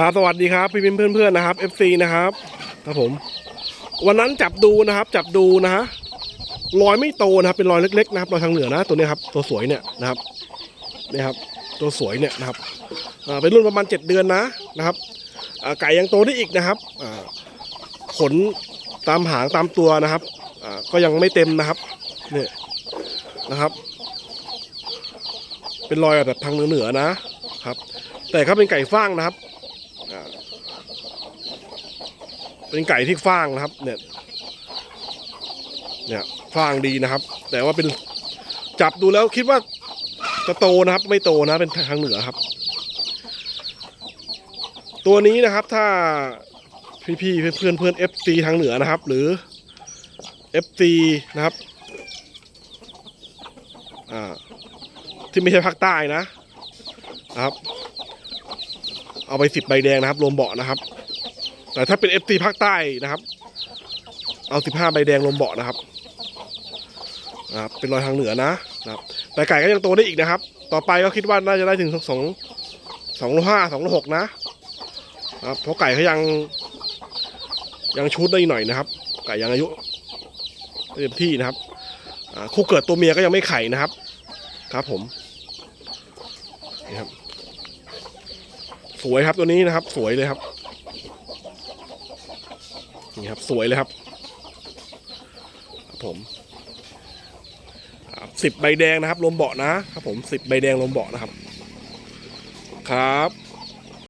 ครับสวัสดีครับพี่เพื่อนเพื่อนๆนะครับ FC นะครับครับผม วันนั้นจับดูนะครับ จับดูนะฮะรอยไม่โตนะครับ เป็นรอยเล็กๆนะครับรอยทางเหนือนะ ตัวนี้ครับ ตัวสวยเนี่ยนะครับเนี่ยครับ ตัวสวยเนี่ยนะครับเป็นรุ่นประมาณ 7 เดือนนะนะครับไก่ยังโตได้อีกนะครับขนตามหางตามตัวนะครับก็ยังไม่เต็มนะครับเนี่ยนะครับ เป็นรอยแบบทางเหนือๆนะครับ แต่เขาเป็นไก่ฟ้างนะครับ เป็นไก่ที่ฟางนะครับ เนี่ย เนี่ยฟางดีนะครับ แต่ว่าเป็นจับดูแล้วคิดว่าจะโตนะครับ ไม่โตนะเป็นทางเหนือครับ ตัวนี้นะครับถ้าพี่ๆเพื่อนเพื่อนเอฟซีทางเหนือนะครับ หรือ FC นะครับอ่าที่ไม่ใช่ภาคใต้นะ นะครับ เอาไปสิบใบแดงนะครับ รวมเบาะนะครับ แต่ถ้าเป็น FC ภาคใต้นะครับ เอาสิบห้าใบแดงรวมเบาะนะครับนะครับเป็นรอยทางเหนือนะนะครับแต่ไก่ก็ยังโตได้อีกนะครับ ต่อไปก็คิดว่าน่าจะได้ถึงสองสองโลห้าสองโลหกนะนะครับเพราะไก่เขายัง ยังชุดได้อีกหน่อยนะครับ ไก่ยังอายุเต็มที่นะครับคู่เกิดตัวเมียก็ยังไม่ไข่นะครับ ครับผมนี่ครับ สวยครับตัวนี้นะครับ สวยเลยครับนี่ครับ สวยเลยครับครับผมสิบใบแดงนะครับลมเบาะนะครับผมสิบใบแดงลมเบาะนะครับ ครับ